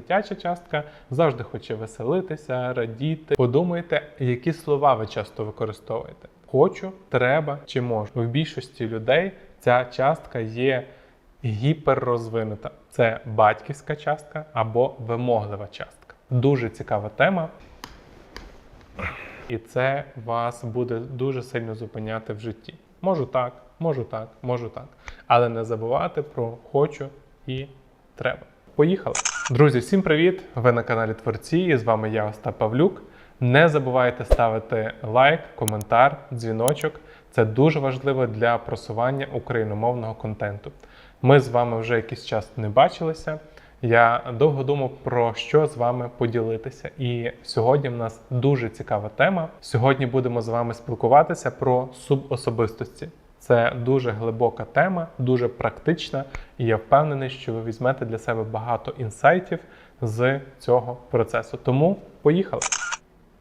дитяча частка завжди хоче веселитися, радіти. Подумайте, які слова ви часто використовуєте: хочу, треба чи можу. В більшості людей ця частка є гіперрозвинута. Це батьківська частка або вимоглива частка. Дуже цікава тема. І це вас буде дуже сильно зупиняти в житті. Можу так, можу так, можу так. Але не забувати про хочу і треба. Поїхали! Друзі, всім привіт! Ви на каналі Творці, і з вами я, Остап Павлюк. Не забувайте ставити лайк, коментар, дзвіночок. Це дуже важливо для просування україномовного контенту. Ми з вами вже якийсь час не бачилися. Я довго думав про що з вами поділитися. І сьогодні в нас дуже цікава тема. Сьогодні будемо з вами спілкуватися про субособистості. Це дуже глибока тема, дуже практична, і я впевнений, що ви візьмете для себе багато інсайтів з цього процесу. Тому поїхали.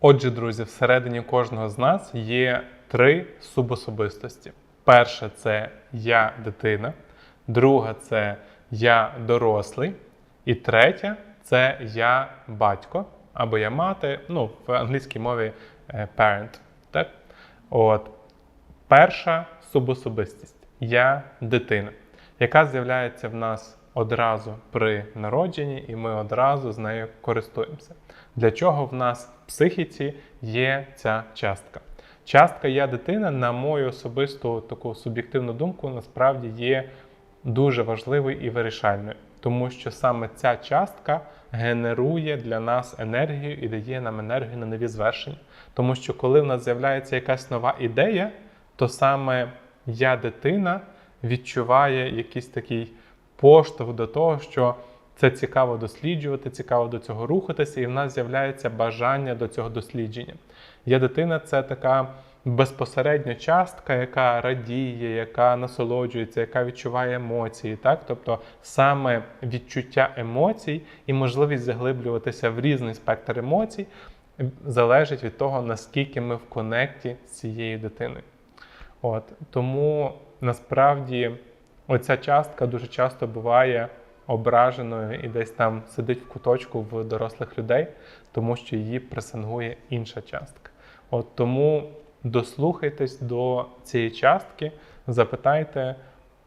Отже, друзі, всередині кожного з нас є три субособистості. Перша це я дитина, друга це я дорослий, і третя це я батько або я мати, ну, в англійській мові е, parent. Так? От. Перша субособистість я дитина, яка з'являється в нас одразу при народженні, і ми одразу з нею користуємося. Для чого в нас в психіці є ця частка? Частка я дитина, на мою особисту таку суб'єктивну думку, насправді є дуже важливою і вирішальною, тому що саме ця частка генерує для нас енергію і дає нам енергію на нові звершення. Тому що коли в нас з'являється якась нова ідея, то саме я дитина відчуває якийсь такий поштовх до того, що це цікаво досліджувати, цікаво до цього рухатися, і в нас з'являється бажання до цього дослідження. Я дитина це така безпосередня частка, яка радіє, яка насолоджується, яка відчуває емоції. Так? Тобто саме відчуття емоцій і можливість заглиблюватися в різний спектр емоцій залежить від того, наскільки ми в конекті з цією дитиною. От Тому насправді оця частка дуже часто буває ображеною і десь там сидить в куточку в дорослих людей, тому що її пресингує інша частка. От Тому дослухайтесь до цієї частки, запитайте,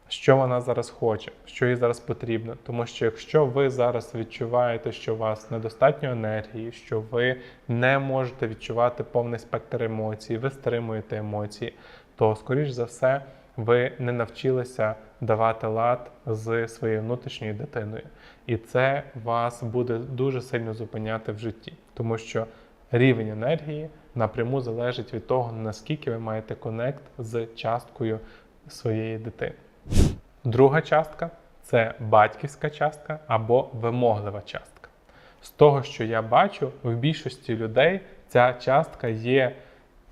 що вона зараз хоче, що їй зараз потрібно. Тому що якщо ви зараз відчуваєте, що у вас недостатньо енергії, що ви не можете відчувати повний спектр емоцій, ви стримуєте емоції, то, скоріш за все, ви не навчилися давати лад з своєю внутрішньою дитиною. І це вас буде дуже сильно зупиняти в житті, тому що рівень енергії напряму залежить від того, наскільки ви маєте конект з часткою своєї дитини. Друга частка це батьківська частка або вимоглива частка. З того, що я бачу, в більшості людей ця частка є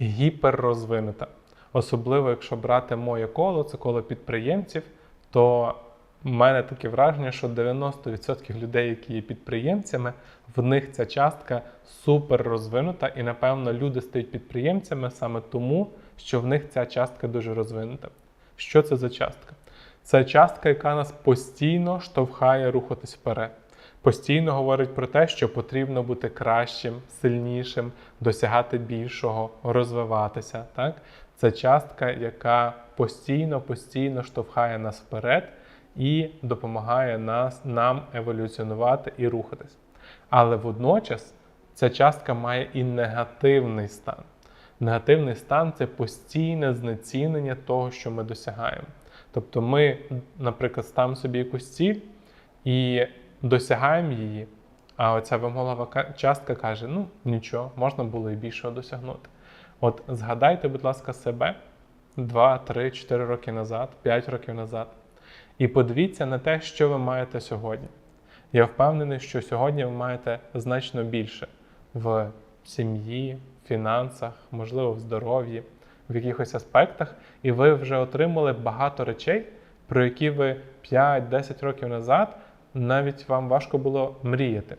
гіперрозвинута. Особливо, якщо брати моє коло, це коло підприємців, то в мене таке враження, що 90% людей, які є підприємцями, в них ця частка супер розвинута, і, напевно, люди стають підприємцями саме тому, що в них ця частка дуже розвинута. Що це за частка? Це частка, яка нас постійно штовхає рухатись вперед. Постійно говорить про те, що потрібно бути кращим, сильнішим, досягати більшого, розвиватися. Так? Це частка, яка постійно, постійно штовхає нас вперед і допомагає нас, нам еволюціонувати і рухатись. Але водночас ця частка має і негативний стан. Негативний стан це постійне знецінення того, що ми досягаємо. Тобто ми, наприклад, ставимо собі якусь ціль і досягаємо її, а оця вимоглива частка каже: ну нічого, можна було і більшого досягнути. От згадайте, будь ласка, себе 2, 3, 4 роки назад, 5 років назад, і подивіться на те, що ви маєте сьогодні. Я впевнений, що сьогодні ви маєте значно більше в сім'ї, фінансах, можливо, в здоров'ї, в якихось аспектах, і ви вже отримали багато речей, про які ви 5-10 років назад навіть вам важко було мріяти.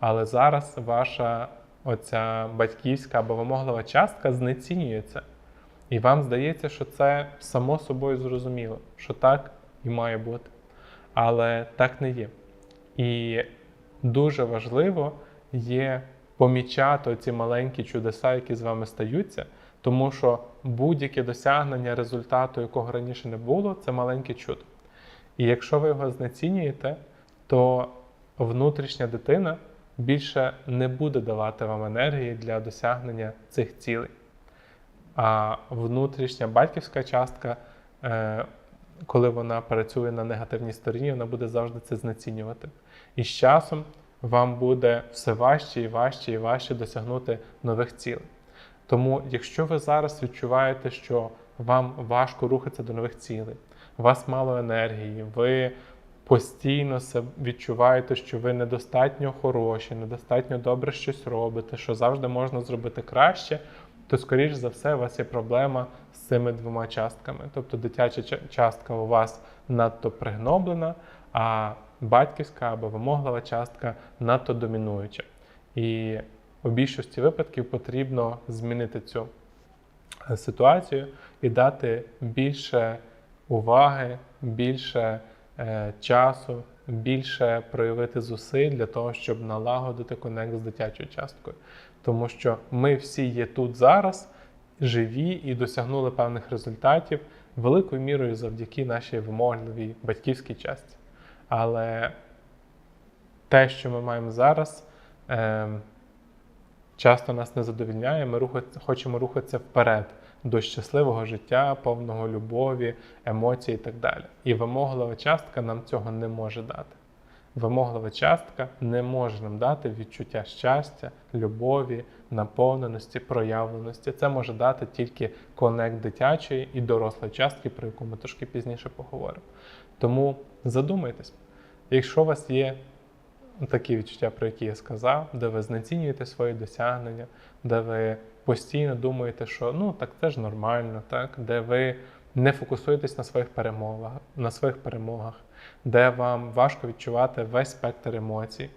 Але зараз ваша оця батьківська або вимоглива частка знецінюється. І вам здається, що це само собою зрозуміло, що так і має бути. Але так не є. І дуже важливо є помічати ці маленькі чудеса, які з вами стаються, тому що будь-яке досягнення результату, якого раніше не було, це маленьке чудо. І якщо ви його знецінюєте, то внутрішня дитина більше не буде давати вам енергії для досягнення цих цілей. А внутрішня батьківська частка, е, коли вона працює на негативній стороні, вона буде завжди це знецінювати. І з часом вам буде все важче і важче і важче досягнути нових цілей. Тому, якщо ви зараз відчуваєте, що вам важко рухатися до нових цілей, у вас мало енергії, ви постійно відчуваєте, що ви недостатньо хороші, недостатньо добре щось робите, що завжди можна зробити краще, то, скоріш за все, у вас є проблема з цими двома частками. Тобто дитяча частка у вас надто пригноблена, а батьківська або вимоглива частка надто домінуюча. І у більшості випадків потрібно змінити цю е, ситуацію і дати більше уваги, більше часу, більше проявити зусиль для того, щоб налагодити конект з дитячою часткою. Тому що ми всі є тут зараз, живі і досягнули певних результатів великою мірою завдяки нашій вимогливій батьківській частці. Але те, що ми маємо зараз, е, часто нас не задовільняє. Ми хочемо рухатися вперед до щасливого життя, повного любові, емоцій і так далі. І вимоглива частка нам цього не може дати. Вимоглива частка не може нам дати відчуття щастя, любові, наповненості, проявленості. Це може дати тільки конект дитячої і дорослої частки, про яку ми трошки пізніше поговоримо. Тому задумайтесь, якщо у вас є такі відчуття, про які я сказав, де ви знецінюєте свої досягнення, де ви постійно думаєте, що ну так це ж нормально, так? де ви не фокусуєтесь на своїх перемогах, на своїх перемогах, де вам важко відчувати весь спектр емоцій.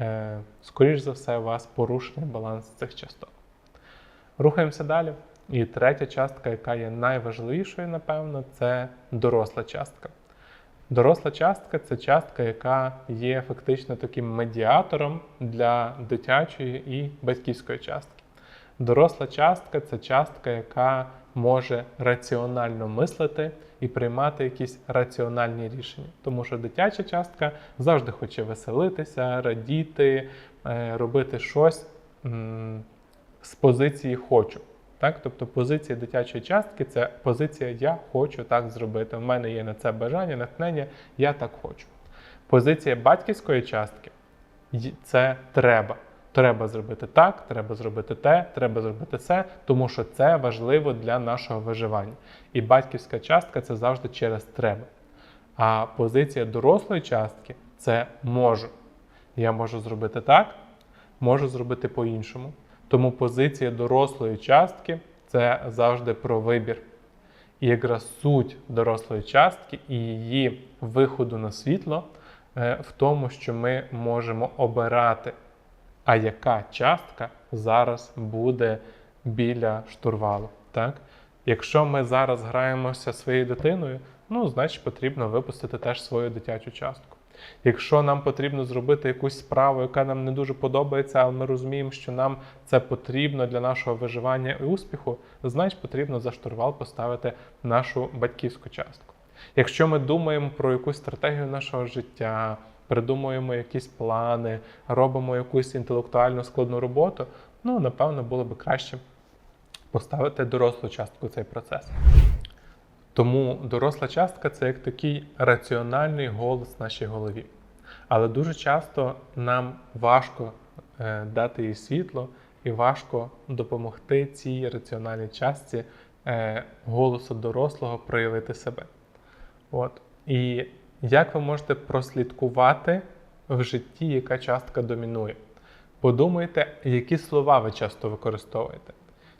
Е, скоріш за все, у вас порушений баланс цих частот. Рухаємося далі. І третя частка, яка є найважливішою, напевно, це доросла частка. Доросла частка це частка, яка є фактично таким медіатором для дитячої і батьківської частки. Доросла частка це частка, яка може раціонально мислити і приймати якісь раціональні рішення. Тому що дитяча частка завжди хоче веселитися, радіти, е, робити щось з позиції хочу. Так? Тобто позиція дитячої частки це позиція Я хочу так зробити. У мене є на це бажання, натхнення, я так хочу. Позиція батьківської частки це треба. Треба зробити так, треба зробити те, треба зробити це, тому що це важливо для нашого виживання. І батьківська частка це завжди через треба. А позиція дорослої частки це можу. Я можу зробити так, можу зробити по-іншому. Тому позиція дорослої частки це завжди про вибір. І якраз суть дорослої частки і її виходу на світло е, в тому, що ми можемо обирати, а яка частка зараз буде біля штурвалу. Так? Якщо ми зараз граємося своєю дитиною, ну, значить потрібно випустити теж свою дитячу частку. Якщо нам потрібно зробити якусь справу, яка нам не дуже подобається, але ми розуміємо, що нам це потрібно для нашого виживання і успіху, значить потрібно за штурвал поставити нашу батьківську частку. Якщо ми думаємо про якусь стратегію нашого життя, придумуємо якісь плани, робимо якусь інтелектуальну складну роботу, ну напевно було би краще поставити дорослу частку цей процес. Тому доросла частка це як такий раціональний голос в нашій голові. Але дуже часто нам важко е, дати їй світло і важко допомогти цій раціональній частці е, голосу дорослого проявити себе. От. І як ви можете прослідкувати в житті, яка частка домінує? Подумайте, які слова ви часто використовуєте.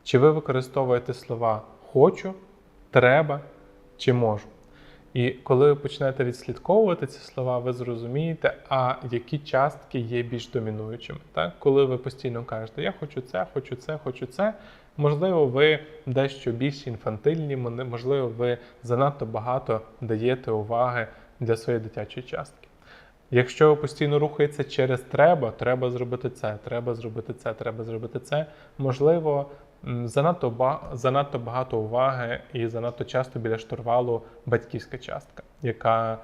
Чи ви використовуєте слова хочу, треба чи можу? І коли ви почнете відслідковувати ці слова, ви зрозумієте, а які частки є більш домінуючими. Так? Коли ви постійно кажете, я хочу це, хочу це, хочу це, можливо, ви дещо більш інфантильні, можливо, ви занадто багато даєте уваги для своєї дитячої частки. Якщо постійно рухаєтеся через треба, треба зробити це, треба зробити це, треба зробити це, можливо, занадто, занадто багато уваги і занадто часто біля штурвалу батьківська частка, яка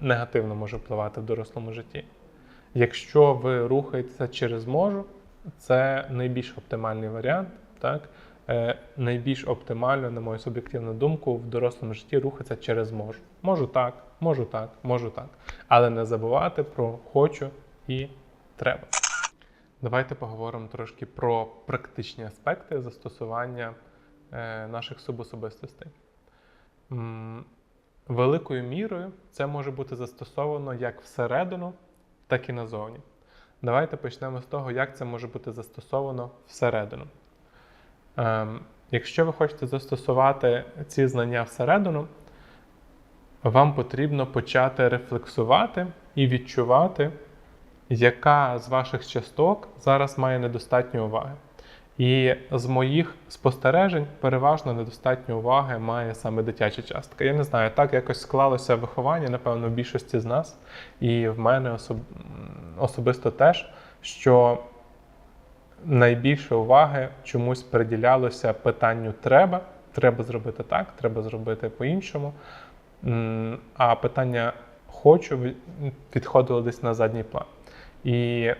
негативно може впливати в дорослому житті. Якщо ви рухаєтеся через можу, це найбільш оптимальний варіант. Так? Е, найбільш оптимально, на мою суб'єктивну думку, в дорослому житті рухатися через можу. Можу так, можу так, можу так. Але не забувати про хочу і треба. Давайте поговоримо трошки про практичні аспекти застосування е, наших субособистостей. Великою мірою це може бути застосовано як всередину, так і назовні. Давайте почнемо з того, як це може бути застосовано всередину. Ем, якщо ви хочете застосувати ці знання всередину, вам потрібно почати рефлексувати і відчувати, яка з ваших часток зараз має недостатньо уваги. І з моїх спостережень переважно недостатньо уваги має саме дитяча частка. Я не знаю, так якось склалося виховання, напевно, в більшості з нас, і в мене особ... особисто теж, що найбільше уваги чомусь приділялося питанню треба, треба зробити так, треба зробити по-іншому. А питання хочу відходило десь на задній план. І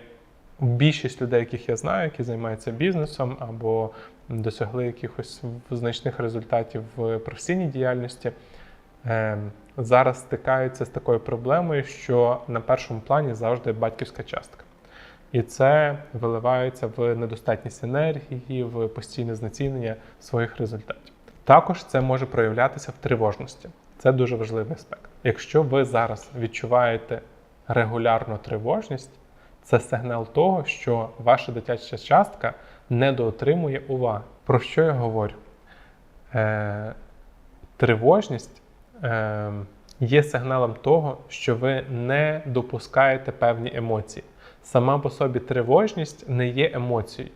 більшість людей, яких я знаю, які займаються бізнесом або досягли якихось значних результатів в професійній діяльності, ем, зараз стикаються з такою проблемою, що на першому плані завжди батьківська частка. І це виливається в недостатність енергії, в постійне знецінення своїх результатів. Також це може проявлятися в тривожності. Це дуже важливий аспект. Якщо ви зараз відчуваєте регулярну тривожність, це сигнал того, що ваша дитяча частка недоотримує уваги. Про що я говорю? Е, тривожність е, є сигналом того, що ви не допускаєте певні емоції. Сама по собі тривожність не є емоцією.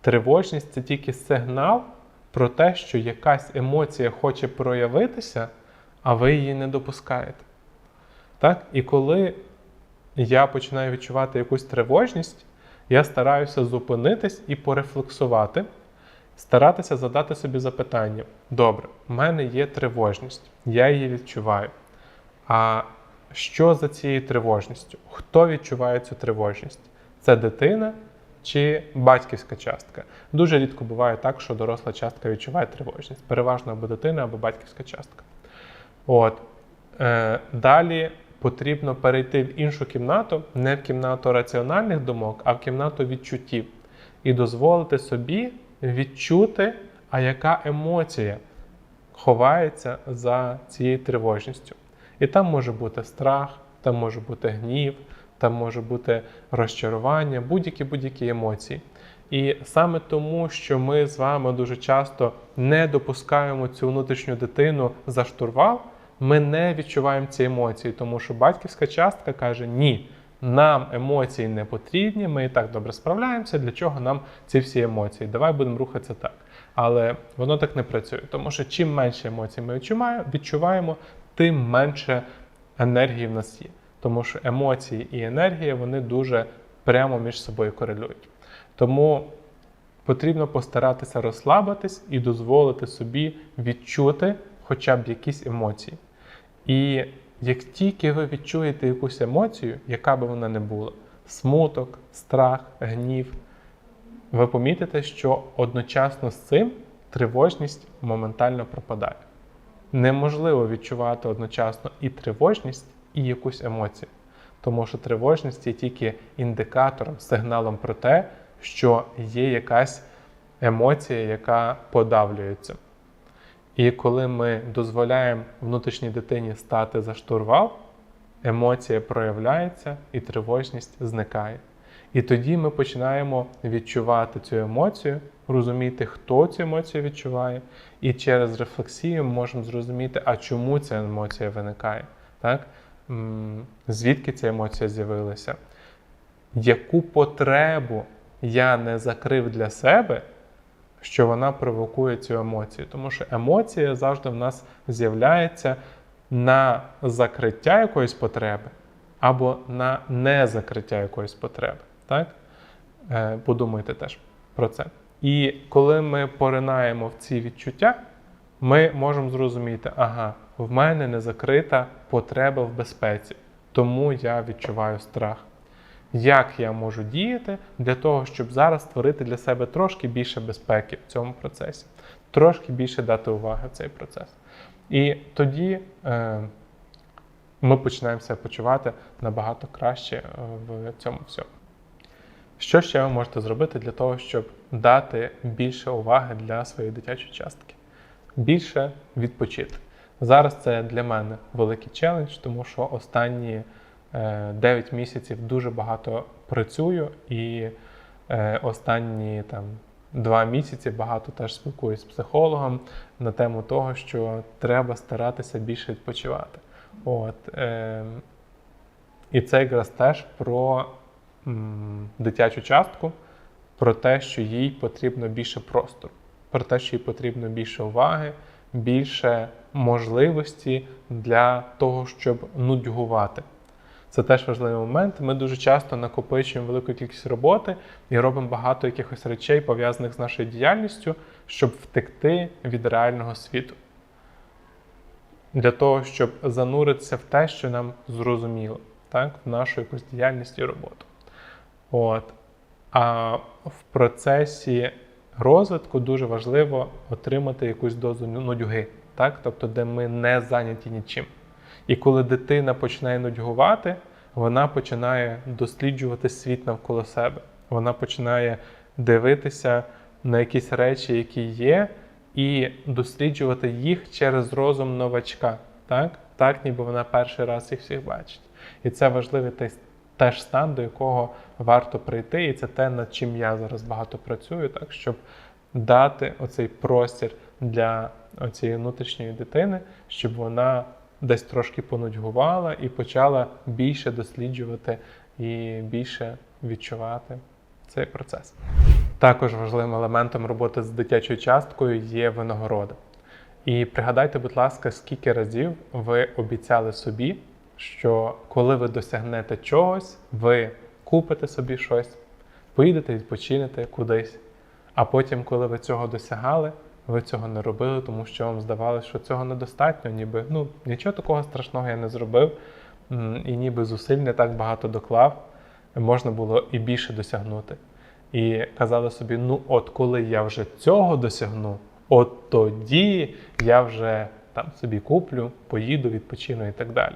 Тривожність це тільки сигнал про те, що якась емоція хоче проявитися, а ви її не допускаєте. Так? І коли я починаю відчувати якусь тривожність, я стараюся зупинитись і порефлексувати, старатися задати собі запитання: добре, в мене є тривожність, я її відчуваю. А що за цією тривожністю? Хто відчуває цю тривожність? Це дитина чи батьківська частка? Дуже рідко буває так, що доросла частка відчуває тривожність. Переважно або дитина, або батьківська частка. От. Е, далі потрібно перейти в іншу кімнату, не в кімнату раціональних думок, а в кімнату відчуттів. І дозволити собі відчути, а яка емоція ховається за цією тривожністю. І там може бути страх, там може бути гнів, там може бути розчарування, будь-які будь-які емоції. І саме тому, що ми з вами дуже часто не допускаємо цю внутрішню дитину за штурвал, ми не відчуваємо ці емоції, тому що батьківська частка каже: ні, нам емоції не потрібні, ми і так добре справляємося. Для чого нам ці всі емоції? Давай будемо рухатися так. Але воно так не працює, тому що чим менше емоцій ми відчуваємо, тим менше енергії в нас є. Тому що емоції і енергія вони дуже прямо між собою корелюють. Тому потрібно постаратися розслабитись і дозволити собі відчути хоча б якісь емоції. І як тільки ви відчуєте якусь емоцію, яка би вона не була, смуток, страх, гнів, ви помітите, що одночасно з цим тривожність моментально пропадає. Неможливо відчувати одночасно і тривожність, і якусь емоцію. Тому що тривожність є тільки індикатором, сигналом про те, що є якась емоція, яка подавлюється. І коли ми дозволяємо внутрішній дитині стати за штурвал, емоція проявляється і тривожність зникає. І тоді ми починаємо відчувати цю емоцію, розуміти, хто цю емоцію відчуває, і через рефлексію ми можемо зрозуміти, а чому ця емоція виникає. Так? Звідки ця емоція з'явилася? Яку потребу я не закрив для себе, що вона провокує цю емоцію? Тому що емоція завжди в нас з'являється на закриття якоїсь потреби або на незакриття якоїсь потреби. Так? Е, Подумайте теж про це. І коли ми поринаємо в ці відчуття, ми можемо зрозуміти, ага, в мене не закрита потреба в безпеці, тому я відчуваю страх. Як я можу діяти для того, щоб зараз створити для себе трошки більше безпеки в цьому процесі, трошки більше дати уваги в цей процес. І тоді е, ми починаємо себе почувати набагато краще е, в цьому всьому. Що ще ви можете зробити для того, щоб дати більше уваги для своєї дитячої частки? Більше відпочити. Зараз це для мене великий челендж, тому що останні е, 9 місяців дуже багато працюю і е, останні там. Два місяці багато теж спілкуюсь з психологом на тему того, що треба старатися більше відпочивати. От, е, і це якраз теж про дитячу частку, про те, що їй потрібно більше простору, про те, що їй потрібно більше уваги, більше можливості для того, щоб нудьгувати. Це теж важливий момент. Ми дуже часто накопичуємо велику кількість роботи і робимо багато якихось речей, пов'язаних з нашою діяльністю, щоб втекти від реального світу. Для того, щоб зануритися в те, що нам зрозуміло, так? в нашу якусь діяльність і роботу. От. А в процесі розвитку дуже важливо отримати якусь дозу нудьги, так? тобто, де ми не зайняті нічим. І коли дитина починає нудьгувати, вона починає досліджувати світ навколо себе. Вона починає дивитися на якісь речі, які є, і досліджувати їх через розум новачка. Так, так ніби вона перший раз їх всіх бачить. І це важливий те- теж стан, до якого варто прийти, і це те, над чим я зараз багато працюю, так щоб дати оцей простір для цієї внутрішньої дитини, щоб вона десь трошки понудьгувала і почала більше досліджувати і більше відчувати цей процес. Також важливим елементом роботи з дитячою часткою є винагорода. І пригадайте, будь ласка, скільки разів ви обіцяли собі, що коли ви досягнете чогось, ви купите собі щось, поїдете відпочинете кудись. А потім, коли ви цього досягали, ви цього не робили, тому що вам здавалося, що цього недостатньо, ніби ну нічого такого страшного я не зробив, і ніби зусиль не так багато доклав, можна було і більше досягнути. І казали собі: ну, от коли я вже цього досягну, от тоді я вже там собі куплю, поїду, відпочину і так далі.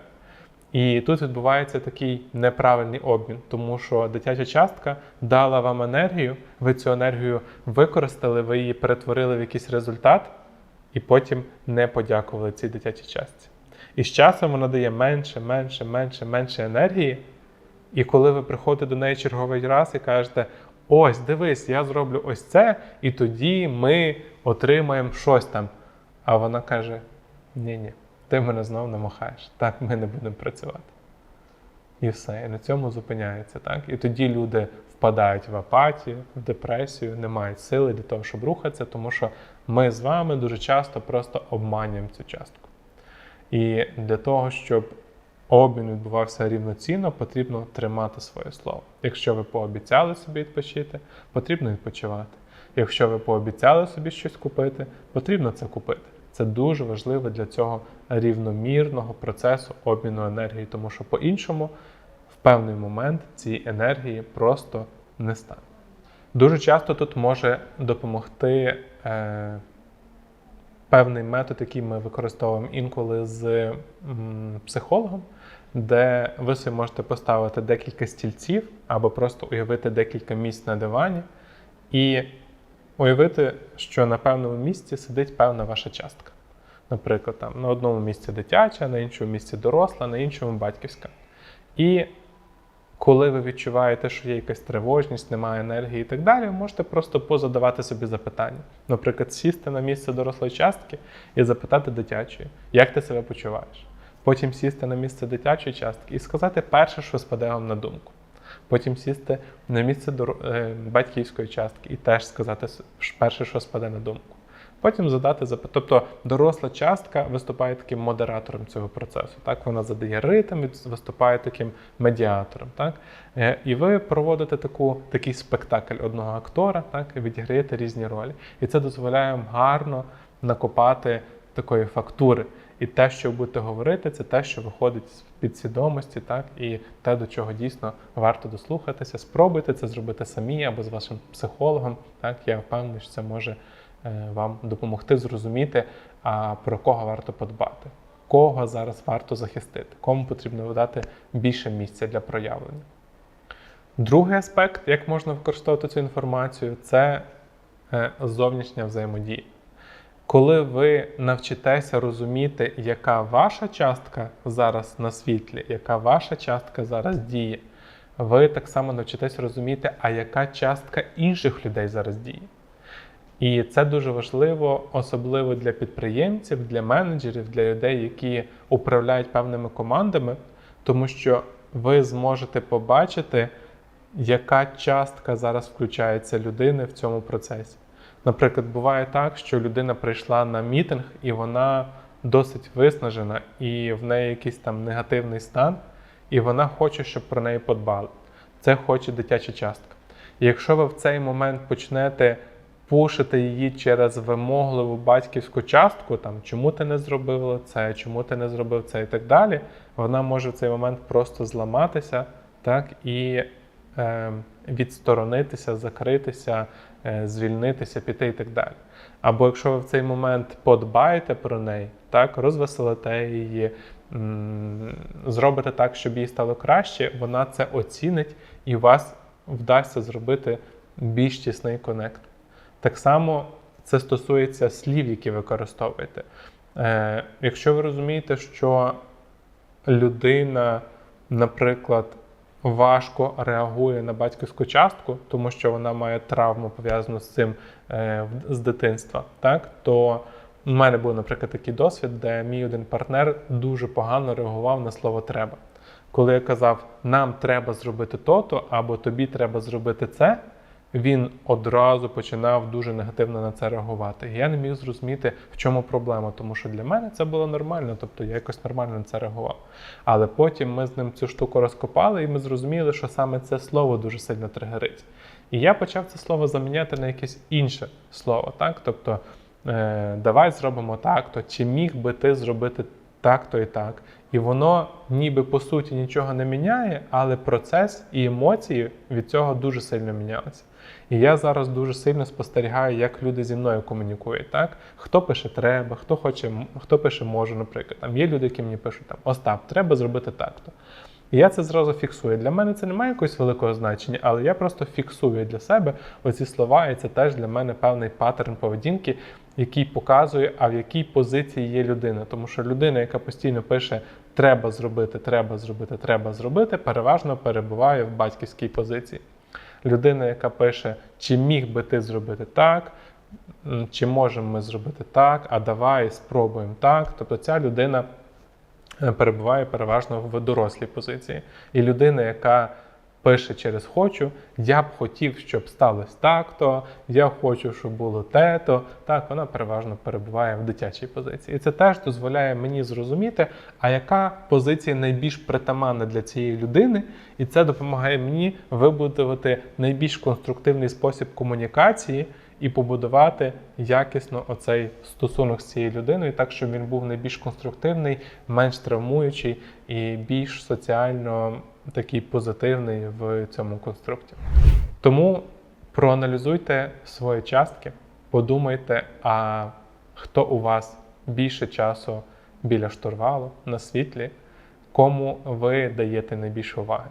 І тут відбувається такий неправильний обмін, тому що дитяча частка дала вам енергію, ви цю енергію використали, ви її перетворили в якийсь результат, і потім не подякували цій дитячій частці. І з часом вона дає менше, менше, менше, менше енергії. І коли ви приходите до неї черговий раз і кажете: ось, дивись, я зроблю ось це, і тоді ми отримаємо щось там. А вона каже: ні-ні, ти мене знову не махаєш. Так ми не будемо працювати. І все. І на цьому зупиняється. Так? І тоді люди впадають в апатію, в депресію, не мають сили для того, щоб рухатися, тому що ми з вами дуже часто просто обманюємо цю частку. І для того, щоб обмін відбувався рівноцінно, потрібно тримати своє слово. Якщо ви пообіцяли собі відпочити, потрібно відпочивати. Якщо ви пообіцяли собі щось купити, потрібно це купити. Це дуже важливо для цього рівномірного процесу обміну енергії, тому що по-іншому в певний момент цієї енергії просто не стане. Дуже часто тут може допомогти е, певний метод, який ми використовуємо інколи з м, психологом, де ви собі можете поставити декілька стільців або просто уявити декілька місць на дивані і уявити, що на певному місці сидить певна ваша частка. Наприклад, там на одному місці дитяча, на іншому місці доросла, на іншому батьківська. І коли ви відчуваєте, що є якась тривожність, немає енергії і так далі, можете просто позадавати собі запитання. Наприклад, сісти на місце дорослої частки і запитати дитячої, як ти себе почуваєш. Потім сісти на місце дитячої частки і сказати перше, що спаде вам на думку. Потім сісти на місце е, батьківської частки і теж сказати перше, що спаде на думку. Потім задати запит. Тобто доросла частка виступає таким модератором цього процесу. Так, вона задає ритм, виступає таким медіатором. Так? Е, І ви проводите таку, такий спектакль одного актора, так, і відіграєте різні ролі. І це дозволяє вам гарно накопати такої фактури. І те, що ви будете говорити, це те, що виходить з підсвідомості, так, і те, до чого дійсно варто дослухатися. Спробуйте це зробити самі або з вашим психологом. Так, я впевнений, що це може е, вам допомогти зрозуміти, а про кого варто подбати, кого зараз варто захистити, кому потрібно дати більше місця для проявлення. Другий аспект, як можна використовувати цю інформацію, це е, зовнішня взаємодія. Коли ви навчитеся розуміти, яка ваша частка зараз на світлі, яка ваша частка зараз діє, ви так само навчитесь розуміти, а яка частка інших людей зараз діє. І це дуже важливо, особливо для підприємців, для менеджерів, для людей, які управляють певними командами, тому що ви зможете побачити, яка частка зараз включається людини в цьому процесі. Наприклад, буває так, що людина прийшла на мітинг і вона досить виснажена, і в неї якийсь там негативний стан, і вона хоче, щоб про неї подбали. Це хоче дитяча частка. І якщо ви в цей момент почнете пушити її через вимогливу батьківську частку, там чому ти не зробив це, чому ти не зробив це і так далі, вона може в цей момент просто зламатися, так і відсторонитися, закритися, е, звільнитися, піти і так далі. Або якщо ви в цей момент подбаєте про неї, так, розвеселите її, зробите так, щоб їй стало краще, вона це оцінить і у вас вдасться зробити більш тісний конект. Так само це стосується слів, які ви використовуєте. Е, якщо ви розумієте, що людина, наприклад, важко реагує на батьківську частку, тому що вона має травму пов'язану з цим е, з дитинства, так то у мене був, наприклад, такий досвід, де мій один партнер дуже погано реагував на слово треба. Коли я казав, нам треба зробити то-то, або тобі треба зробити це, він одразу починав дуже негативно на це реагувати. Я не міг зрозуміти, в чому проблема, тому що для мене це було нормально, тобто я якось нормально на це реагував. Але потім ми з ним цю штуку розкопали, і ми зрозуміли, що саме це слово дуже сильно тригерить. І я почав це слово заміняти на якесь інше слово, так? Тобто, е, давай зробимо так-то, чи міг би ти зробити так-то і так. І воно ніби по суті нічого не міняє, але процес і емоції від цього дуже сильно мінялися. І я зараз дуже сильно спостерігаю, як люди зі мною комунікують. Так? Хто пише треба, хто хоче, хто пише може, наприклад. Там є люди, які мені пишуть там Остап, треба зробити так-то. І я це зразу фіксую. Для мене це не має якогось великого значення, але я просто фіксую для себе оці слова, і це теж для мене певний паттерн поведінки, який показує, а в якій позиції є людина. Тому що людина, яка постійно пише треба зробити, треба зробити, треба зробити, переважно перебуває в батьківській позиції. Людина, яка пише, чи міг би ти зробити так, чи можемо ми зробити так, а давай спробуємо так. Тобто ця людина е, перебуває переважно в дорослій позиції. І людина, яка пише через хочу, я б хотів, щоб сталося так-то, я хочу, щоб було те-то. Так, вона переважно перебуває в дитячій позиції. І це теж дозволяє мені зрозуміти, а яка позиція найбільш притаманна для цієї людини, і це допомагає мені вибудувати найбільш конструктивний спосіб комунікації і побудувати якісно оцей стосунок з цією людиною, так щоб він був найбільш конструктивний, менш травмуючий і більш соціально такий позитивний в цьому конструкті. Тому проаналізуйте свої частки, подумайте, а хто у вас більше часу біля штурвалу на світлі, кому ви даєте найбільше уваги.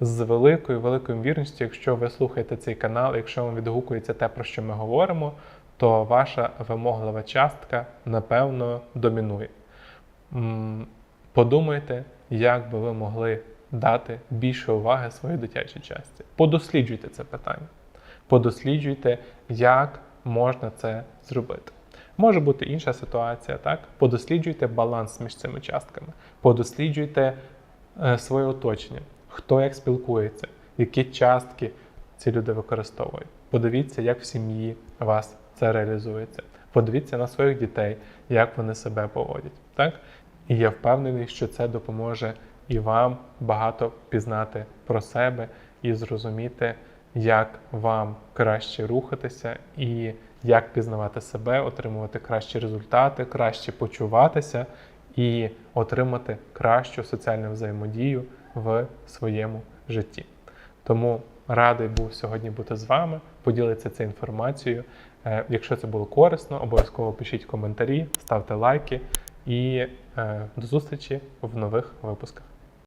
З великою великою вірністю, якщо ви слухаєте цей канал, якщо вам відгукується те, про що ми говоримо, то ваша вимоглива частка напевно домінує. Подумайте, як би ви могли дати більше уваги своїй дитячій частці. Подосліджуйте це питання. Подосліджуйте, як можна це зробити. Може бути інша ситуація, так? Подосліджуйте баланс між цими частками, подосліджуйте е, своє оточення, хто як спілкується, які частки ці люди використовують. Подивіться, як в сім'ї вас це реалізується. Подивіться на своїх дітей, як вони себе поводять. Так? І я впевнений, що це допоможе і вам багато пізнати про себе і зрозуміти, як вам краще рухатися і як пізнавати себе, отримувати кращі результати, краще почуватися і отримати кращу соціальну взаємодію в своєму житті. Тому радий був сьогодні бути з вами, поділитися цією інформацією. Е, Якщо це було корисно, обов'язково пишіть коментарі, ставте лайки і е, до зустрічі в нових випусках.